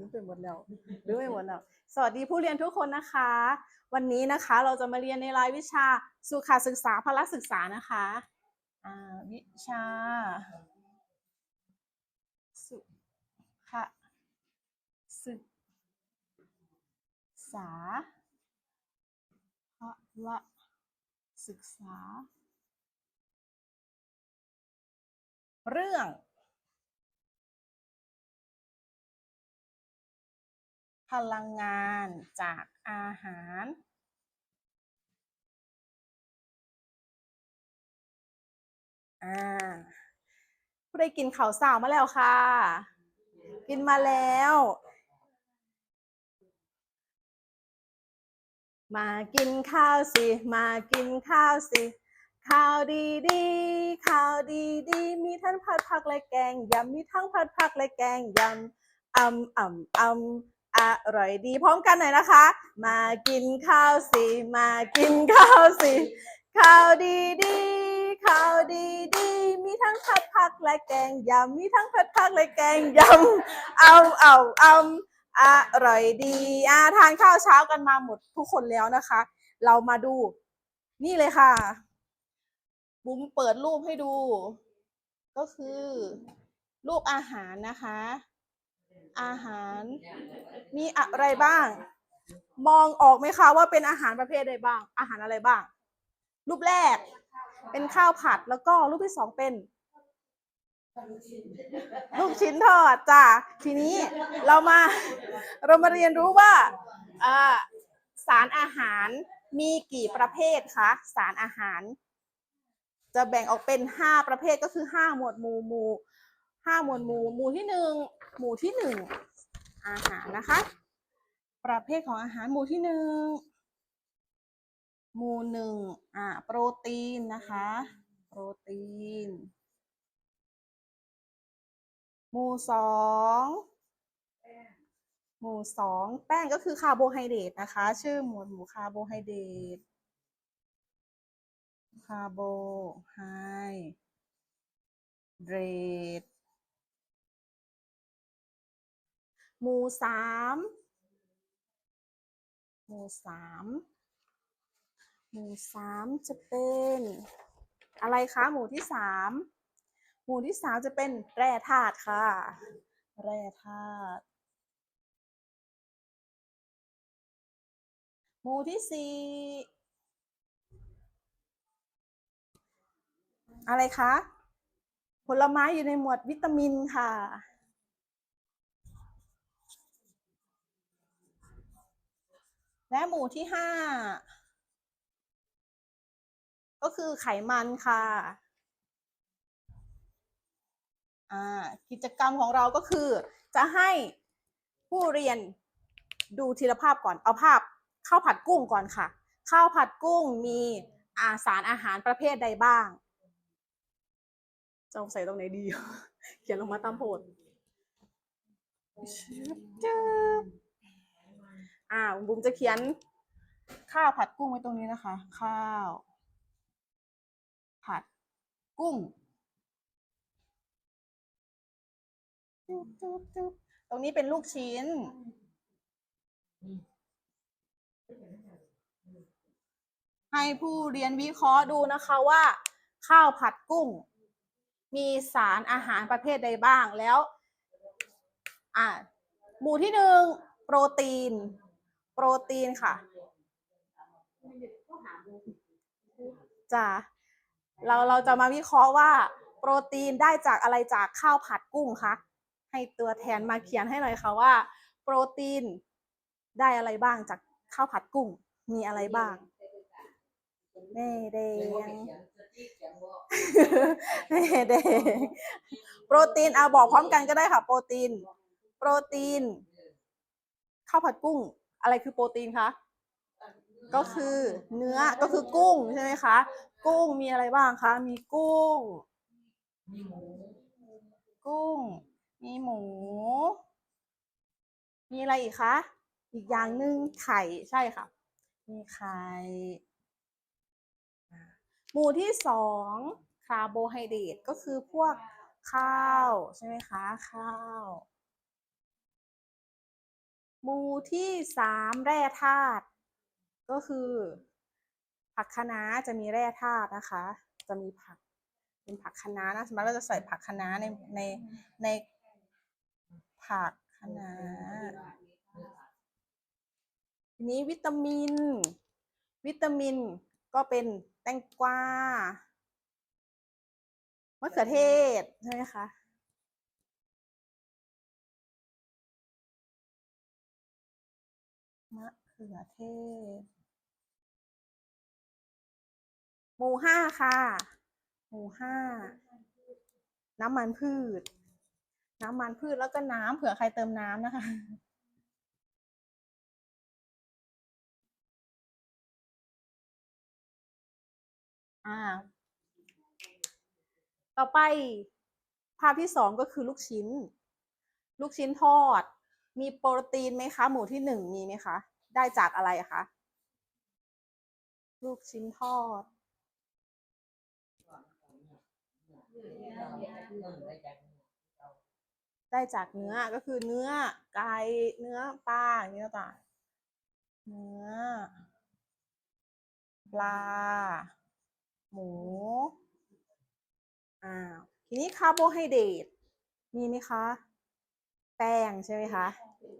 รู้ไปหมดแล้วรู้ไปหมดแล้ว สวัสดีผู้เรียนทุกคนนะคะ วันนี้นะคะเราจะมาเรียนในรายวิชาสุขศึกษาพละศึกษานะคะอ่าวิชา สุขศึกษาพละศึกษา เรื่อง พลังงานจากอาหาร อ่าผู้ได้กินข่าวสาวมาแล้วค่ะ กินมาแล้ว มากินข้าวสิ มากินข้าวสิ ข้าวดีดีข้าวดีดีมีทั้งผัดผักและแกงยำมีทั้งผัดผักและแกงยำอ่ำอ่ำอ่ำ อร่อยดีพร้อมกันหน่อยนะคะ มากินข้าวสิมากินข้าวสิข้าวดีดีข้าวดีดีมีทั้งผัดผักและแกงยำมีทั้งผัดผักและแกงยำเอาเอาเอาอร่อยดีอ่าทานข้าวเช้ากันมาหมดทุกคนแล้วนะคะ เรามาดู นี่เลยค่ะ บุ้มเปิดรูปให้ดู ก็คือรูปอาหารนะคะ อาหาร มีอะไรบ้าง มองออกไหมคะว่าเป็นอาหารประเภทใดบ้าง อาหารอะไรบ้าง รูปแรก เป็นข้าวผัดแล้วก็รูปที่สองเป็นลูกชิ้นทอดจ้ะทีนี้เรามาเรามาเรียนรู้ว่าสารอาหารมีกี่ประเภทคะสารอาหาร จะแบ่งออกเป็นห้าประเภทก็คือห้าหมวดหมู่หมู่ ห้าหมวดหมู่หมู่ที่หนึ่งหมู่ที่หนึ่งอาหารนะคะ ประเภทของอาหารหมู่ที่หนึ่งหมู่หนึ่งอ่าโปรตีนนะคะ โปรตีน หมู่สองหมู่สองแป้งก็คือคาร์โบไฮเดรตนะคะ ชื่อหมวดหมู่คาร์โบไฮเดรตคาร์โบไฮเดรต หมู่สามหมู่สามหมู่สามจะเป็นอะไรคะหมู่ที่สามหมู่ที่สามจะเป็นแร่ธาตุค่ะ แร่ธาตุหมู่ที่สี่อะไรคะ ผลไม้อยู่ในหมวดวิตามินค่ะ และหมู่ที่ห้าก็คือไขมันค่ะกิจกรรมของเราก็คือ จะให้ผู้เรียนดูทีละภาพก่อน เอาภาพข้าวผัดกุ้งก่อนค่ะ ข้าวผัดกุ้งมีอาสารอาหารประเภทใดบ้างจะเอาใส่ตรงไหนดี เขียนลงมาตามโพดจึ๊บ อ่าบุ๋มจะเขียนข้าวผัดกุ้งไว้ตรงนี้นะคะ ข้าว ผัดกุ้งตรงนี้เป็นลูกชิ้น ให้ผู้เรียนวิเคราะห์ดูนะคะว่า ข้าวผัดกุ้ง มีสารอาหารประเภทใดบ้างแล้ว อ่าหมู่ที่หนึ่งโปรตีน รตีนค่ะจ้ะเราเราจะมาวิเคราะห์ว่า โปรตีนได้จากอะไรจากข้าวผัดกุ้งคะให้ตัวแทนมาเขียนให้หน่อยค่ะว่า โปรตีนได้อะไรบ้างจากข้าวผัดกุ้ง มีอะไรบ้างแม่แดงแม่แดงโปรตีนเอาบอกพร้อมกันก็ได้ค่ะ โปรตีน โปรตีนข้าวผัดกุ้ง อะไรคือโปรตีนคะก็คือเนื้อก็คือกุ้งใช่ไหมคะ กุ้งมีอะไรบ้างคะมีกุ้ง กุ้ง มีหมู มีอะไรอีกคะอีกอย่างหนึ่งไข่ใช่ค่ะ มีไข่อ่าหมู่ที่สองคาร์โบไฮเดรตก็คือพวกข้าวใช่ไหมคะ ข้าว หมู่ที่สามแร่ธาตุก็คือ ผักคะน้าจะมีแร่ธาตุนะคะ จะมีผักเป็นผักคะน้านะสมมติเราจะใส่ผักคะน้าในในในผักคะน้าทีนี้วิตามิน วิตามินก็เป็นแตงกวามะเขือเทศใช่ไหมคะ มะเขือเทศ หมู่ห้าค่ะ หมู่ห้า น้ำมันพืช น้ำมันพืชแล้วก็น้ำเผื่อใครเติมน้ำนะคะ อ่า ต่อไปภาพที่สองก็คือลูกชิ้น ลูกชิ้นทอด มีโปรตีนไหมคะ หมู่ที่หนึ่งมีไหมคะ ได้จากอะไรคะ ลูกชิ้นทอด ได้จากเนื้อก็คือเนื้อไก่เนื้อปลาอย่างนี้ต่างเนื้อ ปลา หมูอ่าทีนี้คาร์โบไฮเดรตมีไหมคะ แป้งใช่ไหมคะ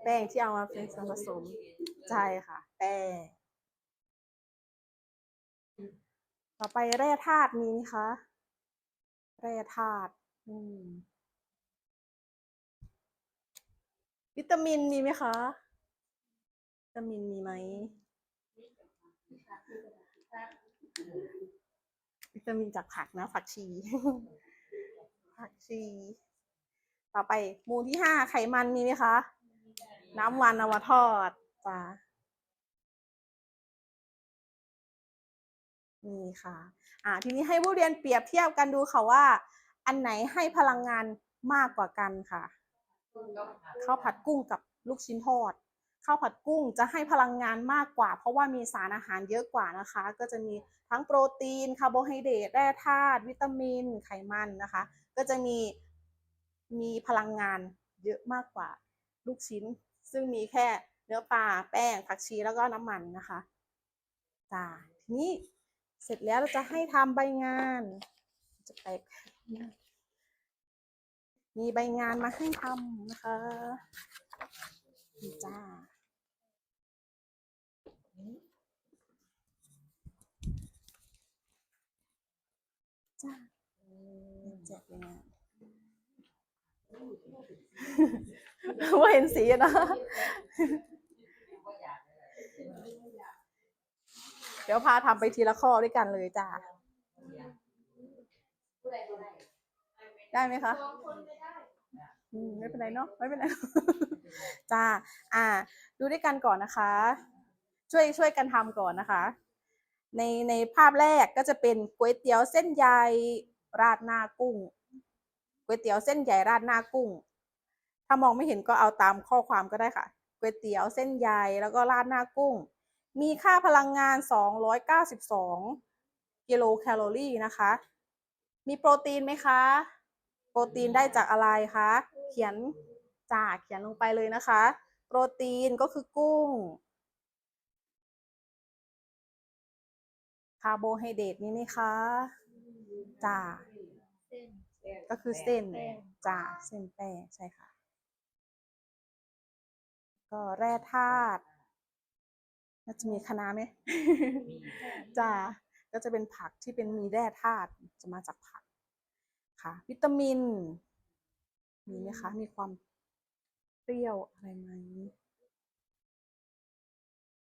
แป้งที่เอามาเป็นส่วนผสมใช่ค่ะ แป้ง ต่อไปแร่ธาตุมีไหมคะ แร่ธาตุวิตามินมีไหมคะ วิตามินมีไหม วิตามินจากผักนะ ผักชี ผักชี ต่อไปหมู่ที่ห้าไขมันมีไหมคะ น้ำมันเอามาทอดจ้านี่ค่ะ อ่า ทีนี้ให้ผู้เรียนเปรียบเทียบกันดูค่ะว่า อันไหนให้พลังงานมากกว่ากันค่ะ ข้าวผัดกุ้งกับลูกชิ้นทอด ข้าวผัดกุ้งจะให้พลังงานมากกว่า เพราะว่ามีสารอาหารเยอะกว่านะคะ ก็จะมีทั้งโปรตีน คาร์โบไฮเดรต แร่ธาตุ วิตามิน ไขมันนะคะ ก็จะมี มีพลังงานเยอะมากกว่าลูกชิ้น ซึ่งมีแค่เนื้อปลาแป้งผักชีแล้วก็น้ำมันนะคะจ้าทีนี้เสร็จแล้วเราจะให้ทำใบงาน จะไปมีใบงานมาให้ทำนะคะจ้าจ้าแจกใบงาน ว่าเห็นสีนะเดี๋ยวพาทำไปทีละข้อด้วยกันเลยจ้าได้ไหมคะไม่เป็นไรเนาะไม่เป็นไรจ้าอ่า ดูด้วยกันก่อนนะคะ ช่วยช่วยกันทำก่อนนะคะ ในในภาพแรกก็จะเป็นก๋วยเตี๋ยวเส้นใยราดหน้ากุ้ง ก๋วยเตี๋ยวเส้นใหญ่ราดหน้ากุ้ง ถ้ามองไม่เห็นก็เอาตามข้อความก็ได้ค่ะก๋วยเตี๋ยวเส้นใยแล้วก็ราดหน้ากุ้ง มีค่าพลังงาน 292 กิโลแคลอรี่นะคะ มีโปรตีนไหมคะ โปรตีนได้จากอะไรคะ เขียนจ่าเขียนลงไปเลยนะคะ โปรตีนก็คือกุ้ง คาร์โบไฮเดรตมีไหมคะจ่า ก็คือเส้นจ่าเส้นแป้งใช่ค่ะ ก็แร่ธาตุน่าจะมีคะน้าไหมจ้าก็จะเป็นผักที่เป็นมีแร่ธาตุจะมาจากผักค่ะ วิตามิน มีไหมคะ มีความเปรี้ยวอะไรไหม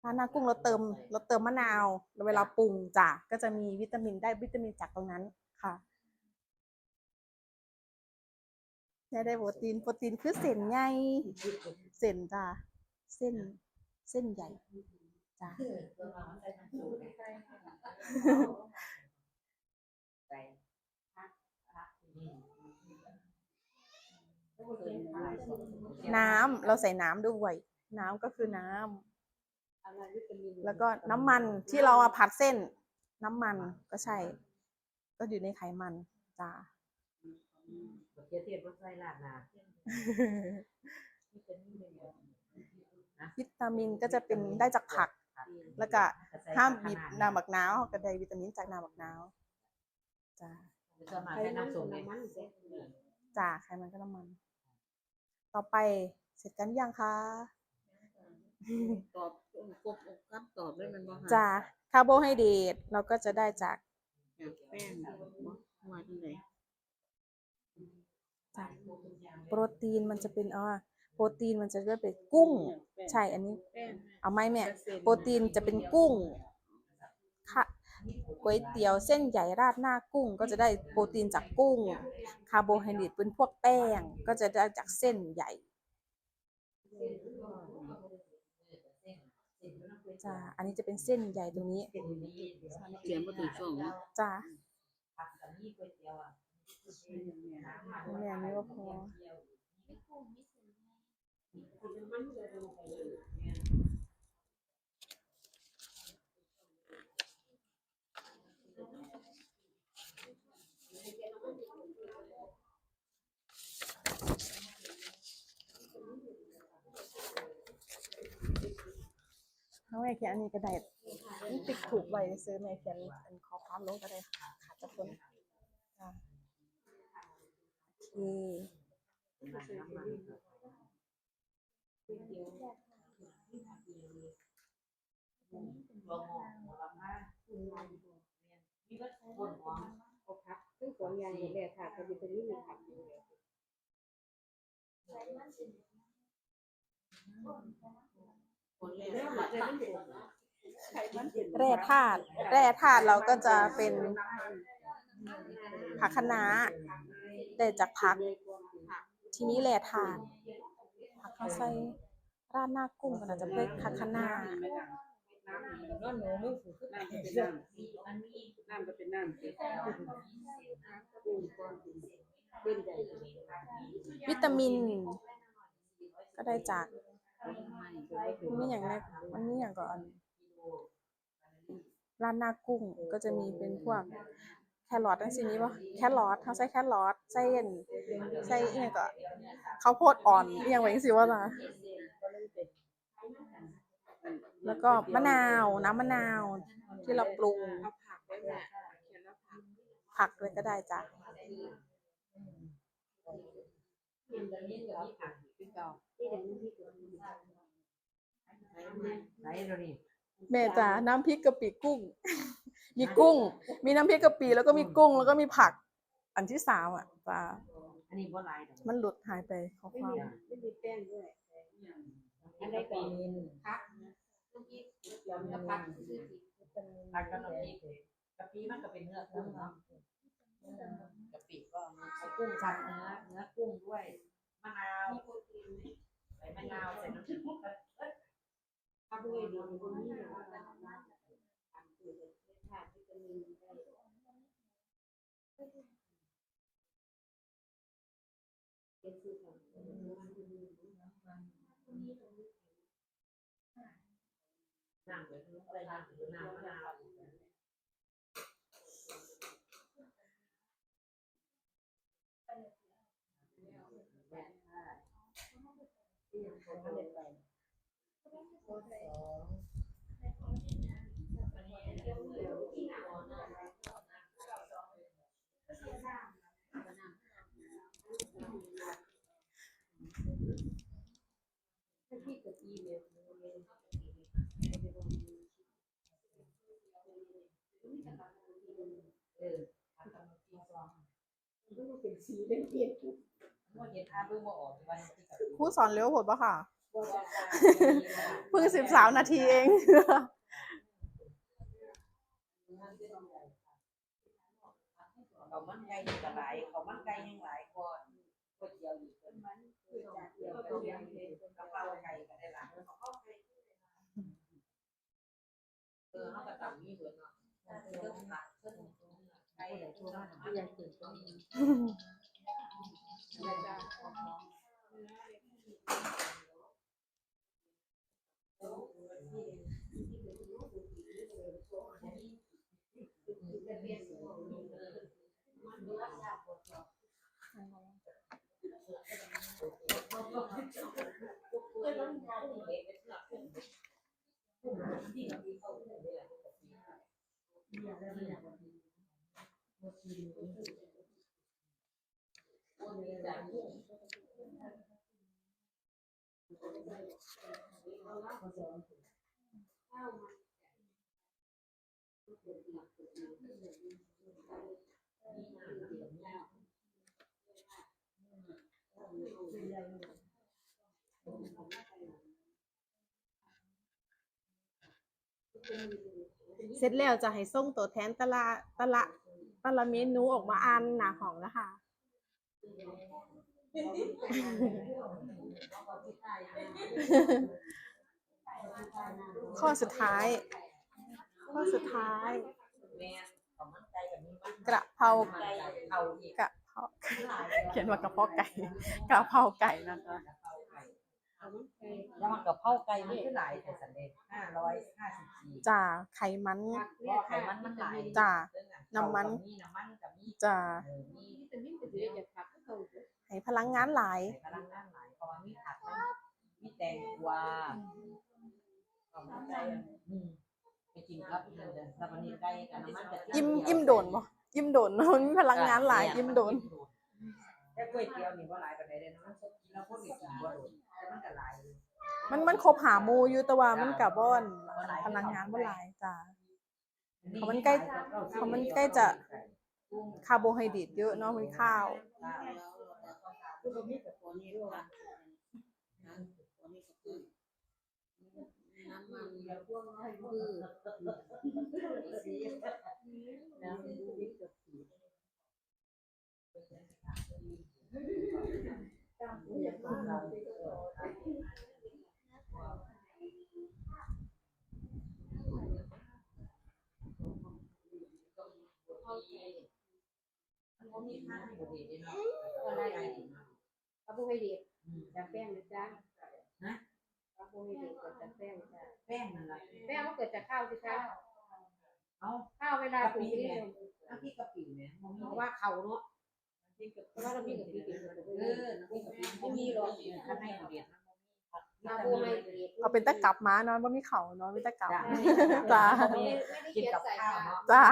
ถ้าหน้ากุ้งเราเติมเราเติมมะนาวเวลาปรุงจ้ะก็จะมีวิตามินได้วิตามินจากตรงนั้นค่ะ ได้ได้โปรตีน โปรตีนคือเส้นใหญ่เส้นจ้ะเส้น เส้นใหญ่จ้ะน้ำเราใส่น้ำด้วย น้ำก็คือน้ำแล้วก็น้ำมันที่เรามาผัดเส้น น้ำมันก็ใช่ ก็อยู่ในไขมันจ้า เทียบเทียบรถไฟลาดนาวิตามินก็จะเป็นได้จากผัก แล้วก็ห้ามบีบน้ำบักนาวก็ได้วิตามินจากน้ำบักนาวจ้าส่วนมากใช้น้ำส้มเนี่ยจ้าไขมันก็น้ำมัน ต่อไปเสร็จกันยังคะตอบกบกับตอบได้มันบ่คะจ้าคาร์โบไฮเดรตเราก็จะได้จากจากแป้งบ่ว่าที่ไหน จากโปรตีนมันจะเป็นอ๋อโปรตีนมันจะได้เป็นกุ้ง ใช่อันนี้แป้งเอาไหมแม่โปรตีนจะเป็นกุ้งค่ะก๋วยเตี๋ยวเส้นใหญ่ราดหน้ากุ้ง ก็จะได้โปรตีนจากกุ้ง คาร์โบไฮเดรตเป็นพวกแป้ง ก็จะได้จากเส้นใหญ่จ้าอันนี้จะเป็นเส้นใหญ่ตรงนี้เขียนบ่ถูกช่องเนาะจ้าแม่นี่ก็พอเอาแม่เขียนนี้ก็ได้มันติดถูกไว้ซื้อแม่เขียนอันขอความลงก็ได้ค่ะขาดจะคนจ้า ซึ่งสวนยางอยู่แล้วค่ะก็จะเป็นนี่ค่ะคนแรกแร่ธาตุแร่ธาตุเราก็จะเป็นผักคะน้า ได้จากผัก ทีนี้แร่ธาตุผักเขาใส่ราดหน้ากุ้งก็น่าจะเป็นผักคะน้าน้ำหนูมึงฝึกน้ำเป็นน้ำน้ำก็เป็นน้ำวิตามิน ก็ได้จากมันมีอย่างแรกมันมีอย่างก่อนร้าดหน้ากุ้งก็จะมีเป็นพวก แครอททั้งสิ่งนี้ปะแครอทเขาใส่แครอทใส่เอ็นใส่อีกก็ข้าวโพดอ่อนอหย่างไรสิว่าล่ะแล้วก็มะนาวน้ำมะนาวที่เราปรุงเอาผักไว้แม่เขียนแล้วผักผักเลยก็ได้จ้ะไหนเรานี่แม่จ๋าน้ำพริกกะปิกุ้ง มีกุ้ง มีน้ำพริกกะปิแล้วก็มีกุ้งแล้วก็มีผัก อันที่สามอะจ้าอันนี้บ่หลายดอกมันหลุดหายไปขอไม่ความมีไม่มีแป้งด้วยอันใดก่อนผักแล้วผักผักกับน้ำพริกกะปิมันก็เป็นเนื้อกุ้งเนาะกะปิก็เอากุ้งสับเนื้อเนื้อกุ้งด้วยมะนาวใส่มะนาวใส่น้ำพริกทำเลยดีตรงนี้เลยน้ำเลยอะไรน้ำหรือน้ำมะ นาวเป็นสีเล่นเปนว่าเห็นอาเบิ่งบ่ออกว่าน้ำพริกกะปิ ครูสอนเร็วโหดปะค่ะบัวดาเพิ่งสิบสามนาทีเองเขามันไก่นี่ก็หลายเขามันไก่ยังหลายกว่าก๋วยเตี๋ยวอีกเพิ่นมัน คือจากเดียวเลี้เลี้ยยงงเองกะเพราไก่ก็ได้ลายเขาเข้าไก่เออเขาก็ตัมีเบิดเนาะเพิ่นผักเพิ่นไก่ได้ทั่วมันยังตื่นตัวเกุ้ง เสร็จแล้วจะให้ส่งตัวแทนแตละแตละแตละเมนูออกมาอ่านหน้าห้องนะคะข้อสุดท้าย ข้อสุดท้าย กระเพรากกระเพราเขียนว่ากระเพราไก่ กระเพราไก่นะคะ แล้วมันกับเผาไก่มันคือหลายแต่สันเดชห้าร้อยห้าสิบสี่จ่าไขมันเพราะไขมันมันหลายจ้ะน้ำมัน มีน้ำมันกับมีจ่าเออมีวิตามินก็สิได้จากผักเขาเด้อให้พลังงานหลายใส่พลังงานหลายเพราะว่ามีผักมันมีแตงกวาของมันใจอะอืมไปกินครับเดี๋ยวสับปะรดไก่กับน้ำมันกระเทีอิ่มเจีวอิ่มโดนบ่อิ่มโดนมันมีพลังงานหลายอิ่มโดน แต่ก๋วยเตี๋ยวนี่ว่าหลายปานใดเด้อนะมันกินแล้วคนก็กินบ่โดนแต่ มันก็หลายอยู่มันมันครบหาหมูอยู่แต่ว่ามันกับบ่อนพลังงานบ่หลายจ้าเพราะมันใกล้เพราะมันใกล้จะ คาร์โบไฮเดรตเยอะเนาะมันข้าวคือบ่มีกับตัวนี้ด้วยว่าตัวนี้ก็คือน้ำมันแล้วพวกน้อยคือน้ำมันคือ กับสีตามอย่างขอเรามันบ่มีค่าบ่ดีเด้เนาะอะไฮเดจากแป้งนะจ๊ะฮะคาร์โบไฮเดรตเกิดจากแป้งจ้ะแป้งนั่นล่ะแป้งมันเกิดจากข้าวสิคะเอ้าข้าวเวลาปลูกนี่น้ำพริกะปิแหม่บ่มีเพราะว่าเขาเนาะ เพราะว่าเรามีกับพี่ติดเออไม่มีหรอกข้าในบ่เด็ดมันบ่มีคาร์โบไฮเดรตเอาเป็นตะกลับมาเนาะบ่ามีเขาเนาะมีตะกลับจ้ากินกับข้าวเนาะจ้า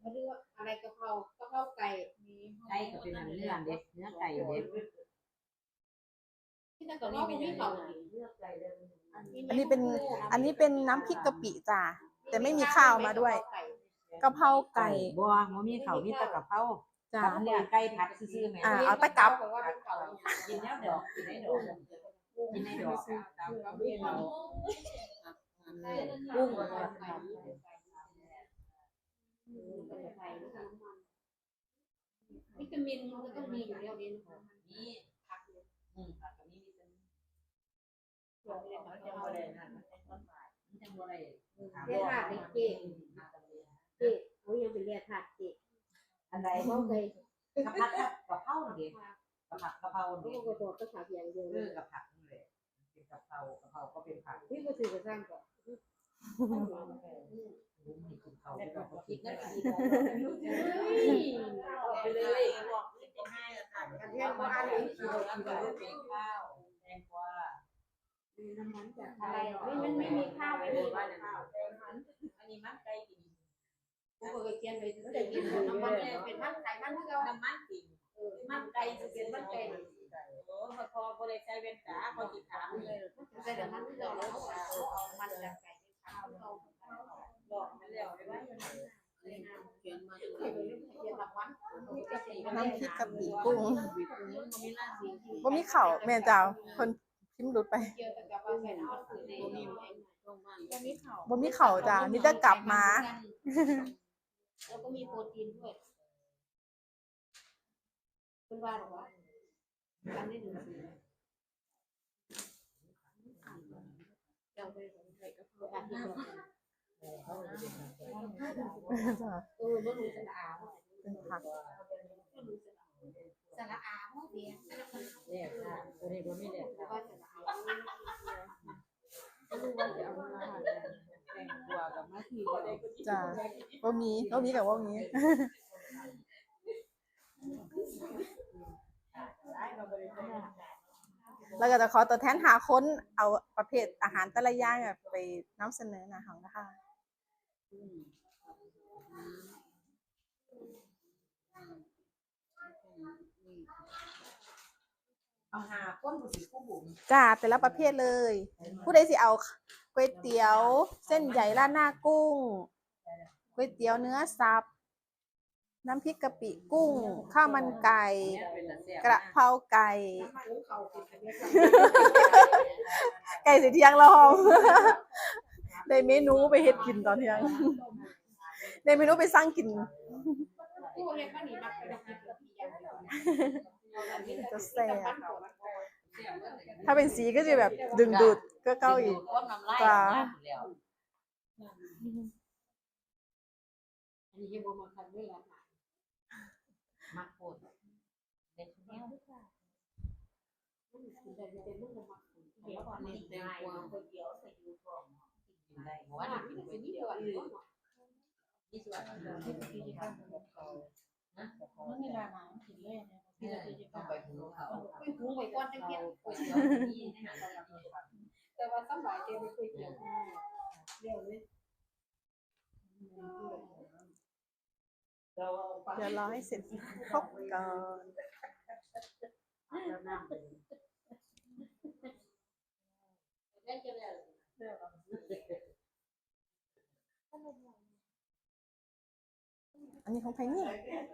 เขาเรียกว่าอะไรกะเพรากะเพราไก่ไก่ก็เป็นเนื้อเด็ดเนื้อไก่เด็ดที่นั่นก็ว่ามีเขาอันนี้เป็นอันนี้เป็นน้ำพริกกะปิจ้าแต่ไม่มีข้าวมาด้วย กะเพราไก่บ่บ่มีข้าวมีแต่กะเพราจ้าผัดเนื้อไก่ผัดซื่อๆแหม่อ่าเอาตะกรับว่าเป็นเขากินแล้วดอกกินได้ดอกกินได้ดอกตามเขาไม่เอากุ้งวิตามินมันก็ต้องมีอยู่แล้วนี่นี่ผักอืมผักก็มีวิตามินเราเรียนมันมาจังบ่ได้นั่นมันจังบ่ได้มันจังบ่ได้ถามเรียนว่าธาตุในเจ๊เจ๊ เขายังเป็นเรียนธาตุเจ๊อันใดเขาเคยกะผัดกะเพราเด็กกะผัดกะเพราเขาเด็กก็บอกก็ผักอย่างเดียวเออกะผัดนี่แหละเป็นกะเพรากะเพราก็เป็นผักที่ก็ถือกระซังก่อนรู้มีกินเขาไม่ต้องคิดนะไปเลยอันนี้ว่าอันนี้คือข้าวเป็นข้าวแตงกวาน้ำมันจากอะไรไม่มันไม่มีข้าวไม่มีข้าวอันนี้มันไก่กิน กูก็เคยเขียนไปแต่กินน้ำมันเป็นมันไข่มันที่เราน้ำมันกินเออมันไก่เป็นมันไก่โอ้พอพอบริใช้เวนตาพอติดถามเลยใส่แต่มันที่เราแล้วเอามันจากไก่ข้าวเราบอกมาแล้วไว้ว่าเขียนมาเขียนแบบวันน้ำพริกกะปิกุ้งมีหน้าสีบ่มีข้าวแม่จ้าเพิ่นพิมพ์หลุดไปเกี่ยวกับว่าใส่น้ำคือในนี้ก็มีข้าวบ่มีข้าวจ้ามีแต่กลับมา แล้วก็มีโปรตีนด้วยคุณว่าหรอวะกันได้หนึ่งสีเราไปใส่กระเพราอาทิตย์จ้าเออแล้วดูสระอาเป็นผักสระอาพวกเนี้ยเนี่ยค่ะตัวนี้บ่มีเนี่ยว่าสระอาไม่รู้ว่าจะเอามา แตงกวากับมะขีก็ได้จ้าบ่มีบ่มีกับบ่มีได้มาบริใช้แล้วก็จะขอตัวแทนหาคนเอาประเภทอาหารแต่ละอย่างอะไปนำเสนอหนะคะนะคะกุ้งน้ำนี่เอาหาก้นบุษีผู้บุ๋มจ้าแต่ละประเภทเลย ผู้ใดสิเอา ก๋วยเตี๋ยวเส้นใหญ่ราดหน้ากุ้งก๋วยเตี๋ยวเนื้อสับ น้ำพริกกะปิกุ้ง ข้าวมันไก่ กระเพราไก่ ไก่สิเที่ยงแล้วห้องได้เมนูไปเฮ็ดกินตอนเที่ยงได้เมนูไปสร้างกินจะแซ่บ ถ้าเป็นสีก็จะแบบดึงดูดก็เก้าอีกก้นน้ำลายจ้าออกมาหมดแล้วอันนี้ยังบ่มาคันเลยละมักโคตรเด็ดแนวแล้วก็นี่แตงกวากินได้เพราะว่ากินก๋วยเตี๋ ยวนี่ส่วนต้องไปหุงเขาหุงไว้ก่อนจังเที่ยงก๋วยเตี๋ยวนี่นะแต่ว่าสำหรับเจ้าไม่เคยเกี่ยวเร็วเลยเดี๋ยวรอให้เสร็จครบก่อนได้จะแล้ว นนี้ของใครเนี่ย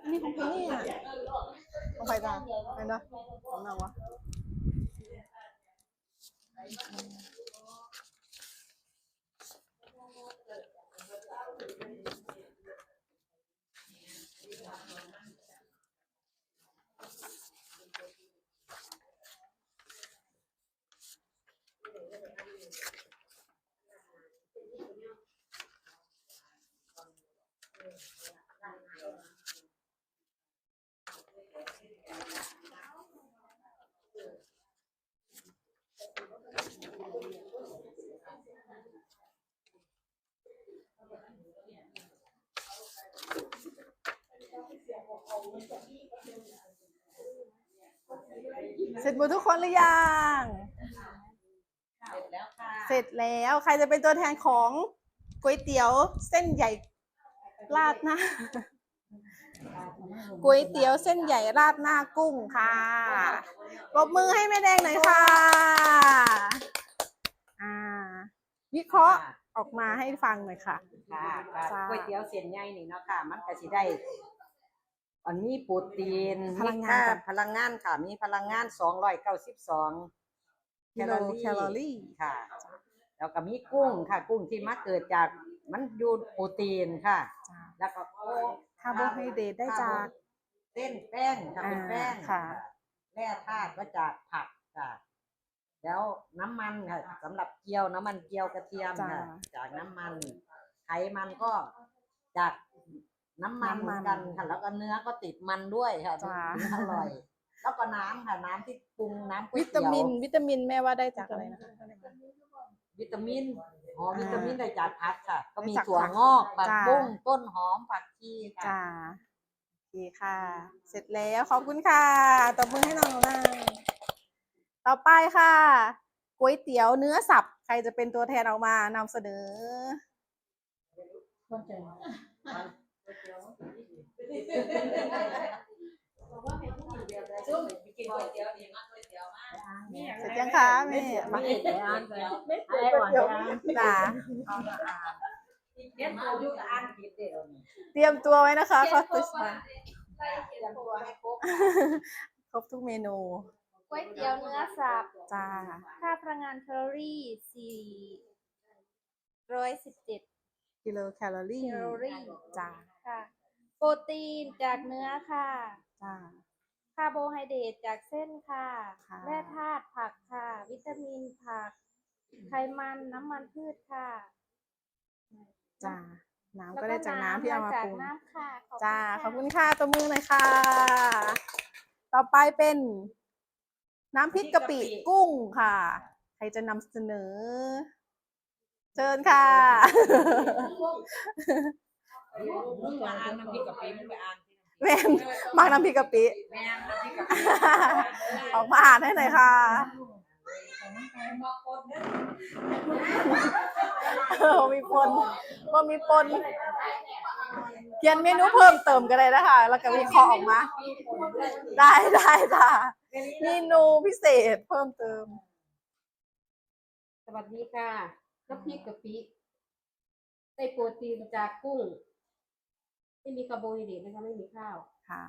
อันนี้ของใครเนี่ยของใครจ้าเห็นปะของเราวะ เสร็จหมดทุกคนหรือยัง เสร็จแล้วค่ะ เสร็จแล้วใครจะเป็นตัวแทนของก๋วยเตี๋ยวเส้นใหญ่ราดหน้าก๋วยเตี๋ยวเส้นใหญ่ราดหน้ากุ้งค่ะปรบมือให้แม่แดงหน่อยค่ะอ่าวิเคราะห์ออกมาให้ฟังหน่อยค่ะค่ะก็จ้าก๋วยเตี๋ยวเส้นใหญ่นี่เนาะค่ะ มันก็สิได้ อันนี้โปรตีนพลังงานมีค่กับพลังงานค่ะ มีพลังงาน292กิโลแคลอรี่ค่ะ แล้วก็มีกุ้งค่ะ กุ้งที่มาเกิดจากมันอยู่โปรตีนค่ะจ้าแล้วก็โอ้คาร์โบไฮเดรตได้จากเส้นแป้งค่ะเป็นแป้งอ่าค่ะแร่ธาตุมาจากผักค่ะ แล้วน้ำมันค่ะสำหรับเกี๊ยวน้ำมันเกี๊ยวกระเทียมค่ะจากน้ำมันไขมันก็จาก น้ำมันน้ำมันเหมือนกันค่ะ แล้วก็เนื้อก็ติดมันด้วยค่ะจ้าถึงอร่อย แล้วก็น้ำค่ะน้ำที่ปรุงน้ำก๋วยวิเตี๋ตายวมิน วิตามินแม่ว่าได้จากอะไรนะคะ วิตามินอ๋ออ่าวิตามินได้จากผักค่ะ ก็มีได้จากถั่วผักงอกผักจ้า บุ้งต้นหอมผักชีค่ะ จ้าโอเคค่ะ เสร็จแล้วขอบคุณค่ะตบมือให้น้องหน่อยต่อไปค่ะก๋วยเตี๋ยวเนื้อสับ ใครจะเป็นตัวแทนออกมานำเสนอ ซุ่มไปกินก๋วยเตี๋ยวนี่มักก๋วยเตี๋ยวมากเสร็จยังคะแม่มาไม่เห็นอ่านเลยจ้าเรียนตัวอยู่กับอ่านผิดเด้อนี่เตรียมตัวไว้นะคะฟอสติสเตรียมตัวให้ครบครบทุกเมนูก๋วยเตี๋ยวเนื้อสับจ้าค่าพลังงานแคลอรี่สี่ร้อยสิบเจ็ดกิโลแคลอรี่แคลอรี่จ้า ค่ะ โปรตีนจากเนื้อค่ะ จ้า คาร์โบไฮเดรตจากเส้นค่ะ ค่ะ แร่ธาตุผักค่ะ วิตามินผัก ไขมันน้ำมันพืชค่ะ จ้า น้ำก็ได้จากน้ำที่เอามาจาปกรุงน้ำค่ะขอบคุณจ้าค่ะขอบคุณค่ะตัวมือหน่อยค่ะ ต่อไปเป็น น้ำพริกกะปิกุ้งค่ะ ใครจะนำเสนอ เชิญค่ะ มึงมาอ่านน้ำพริกกะปิมึงไปอ่านที่แม่นมากน้ำพริกกะปิ แม่น้ำพริกกะปิออกมาอ่านให้หน่อยค่ะเออมีปนว่ามีปนเขียนเมนูเพิ่มเติมก็ได้นะคะ แล้วก็วิเคราะห์ออกมา ได้ได้จ้ะเมนูพิเศษเพิ่มเติม สวัสดีค่ะน้ำพริกกะปิได้โปรตีนจากกุ้ง ไม่มีคาร์โบไฮเดรตนะคะไม่มีข้าวค่ะ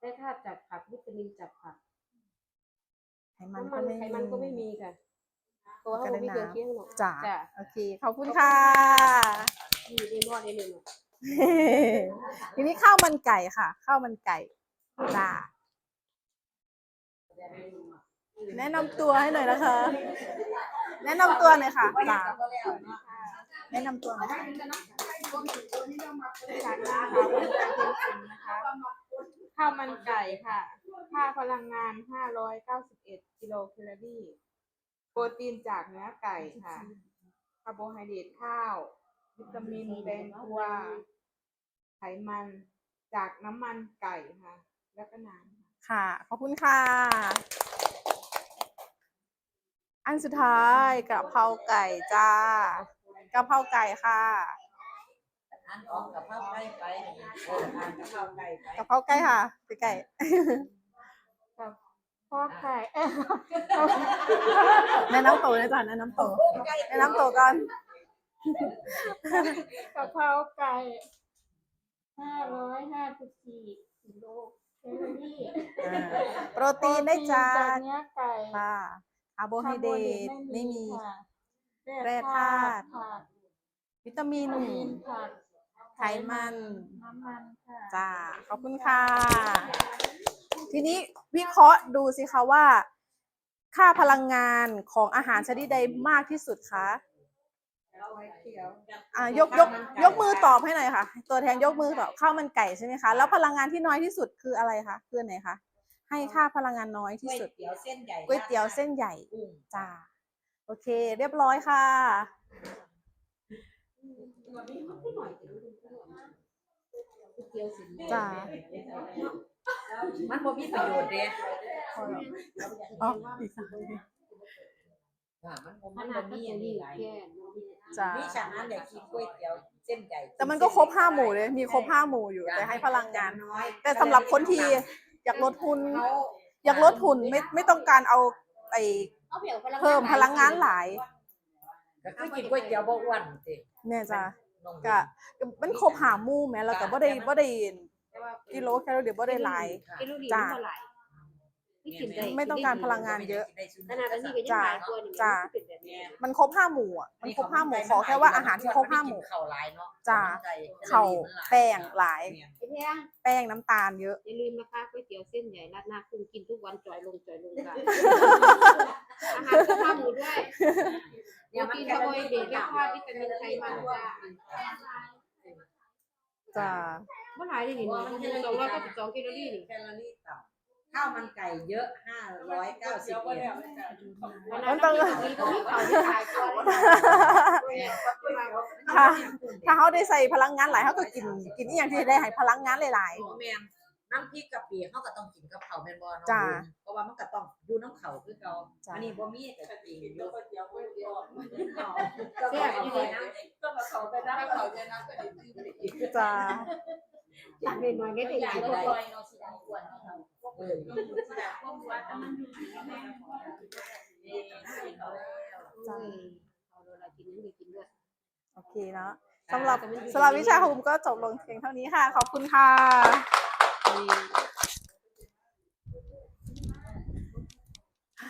ได้ธาตุจากผักวิตามินจากผักไขมันน้ำก็มันไม่ไขมันก็ไม่มีค่ะตัวก็เขาได้ไม่เกินน้ำเคียงหรอกจ้ะจ้ะโอเคขอบคุณค่ะ มีได้นอดได้เลยเนาะทีนี้ข้าวมันไก่ค่ะข้าวมันไก่จ้าแนะนำตัวให้หน่อยนะคะ แนะนำตัวหน่อยค่ะจ้า แนะนำตัวหน่อยค่ะจากร้านเราเป็นการเป็นสินนะคะข้าวมันไก่ค่ะ ค่าพลังงาน 591 กิโลแคลอรี่ โปรตีนจากเนื้อไก่ค่ะ คาร์โบไฮเดรตข้าว วิตามินแดงตัวไขมันจากน้ำมันไก่ค่ะ แล้วก็น้ำค่ะ ขอบคุณค่ะ อันสุดท้ายกะเพราไก่จ้า กะเพราไก่ค่ะอันออกกับข้าวไก่ไปเอออ่านกับข้าวไก่ไปกะเพราไก่ค่ะคือไก่พ่อไก่เอ้ยแนะนำตัวนะจ๊ะแนะนำตัวแนะนำตัวก่อนกะเพราไก่554กิโลแคลอรี่อ่าโปรตีนได้จากเนื้อไก่ค่ะคาร์โบไฮเดรตไม่มีค่ะ แร่ธาตุผักวิตามินวิตามินผักไขมันน้ำมันค่ะจ้าขอบคุณค่ะ ทีนี้วิเคราะห์ดูสิคะว่า ค่าพลังงานของอาหารชนิดใดมากที่สุดคะอ่ายกยกยกมือตอบให้หน่อยค่ะ ตัวแทนยกมือตอบข้าวมันไก่ใช่ไหมคะแล้วพลังงานที่น้อยที่สุดคืออะไรคะคืออันไหนคะให้ค่าพลังงานน้อยที่สุดก๋วยเตี๋ยวเส้นใหญ่ก๋วยเตี๋ยวเส้นใหญ่กุ้งจ้าโอเค เรียบร้อยค่ะเกี๊ยวสิจ้ามันบ่มีประโยชน์เด้อ๋ออีกสามอ่ามันบ่ขมันนาบ่ดมีนี้อันนี้นี่หลายแก่จ้ามีฉะนั้นอยากกินก๋วยเตี๋ยวเส้นใหญ่แต่มันก็ครบห้าหมู่เลย มีครบห้าหมู่อยู่ แต่ให้พลังงานน้อย แต่สำหรับคนที่อยากลดทุนเขาอยากลดทุนไม่ไม่ต้องการเอาไอ เอาเปลี่ยนพลังเพิ่มพลังงานหลายก็คือกินก๋วยเตี๋ยวบ่อ้วนสิเนี่ยจ้ะน้องก็ก็มันครบหาหมู่แม้แล้วก็บ่ได้บ่ได้กิโลแคลอรี่บ่ได้หลายกิโลดีจ้าเท่าไหร่ที่กินได้ไม่ต้องการพลังงานเยอะ ขนาดอันนี้ก็ยังหลายกว่านี่จ้าเป็นแบบนี้มันครบห้าหมู่อะมันครบห้าหมู่ขอแค่ว่าอาหารที่ครบห้าหมู่ข้าวหลายเนาะจ้าไก่เข่าแป้งหลายไอ้เพียงแป้งน้ำตาลเยอะอย่าลืมนะคะก๋วยเตี๋ยวเส้นใหญ่ราดหน้ากุ้งกินทุกวันจอยลงจอยลงค่ะอาหารสุขภาพหมูด้วยโปรตีนคาร์โบไฮเดรตและธาตุวิตามินไขมันจ้าจ้าเมื่อไหร่นี่นี่สองร้อยเก้าสิบสองแคลอรี่นี่แคลอรี่ต่ำ ข้าวมันไก่เยอะห้าร้อยเก้าสิบเอ็ดมันต้องมีก็มีเขาที่ขายก่อนถ้าถ้าเขาได้ใส่พลังงานหลายเขาก็กินกินอีอย่างที่ได้ให้พลังงานหลายโอ้แม่นน้ำพริกกะปิเขาก็ต้องกินกับข้าวแม่นบ่เนาะจ้าเพราะว่ามันก็ต้องอยู่น้ำข้าวคือเก่าจ้าอันนี้บ่มีก็กินอยู่แซ่บอยู่เลยนะๆจ้า ตักเล็กน้อยก็ได้ใหญ่ก็ได้เออจ้าเอาเวลากินนี่กินด้วยโอเคเนาะสำหรับสำหรับวิชาของผมก็จบลงเพียงเท่านี้ค่ะ ขอบคุณค่ะ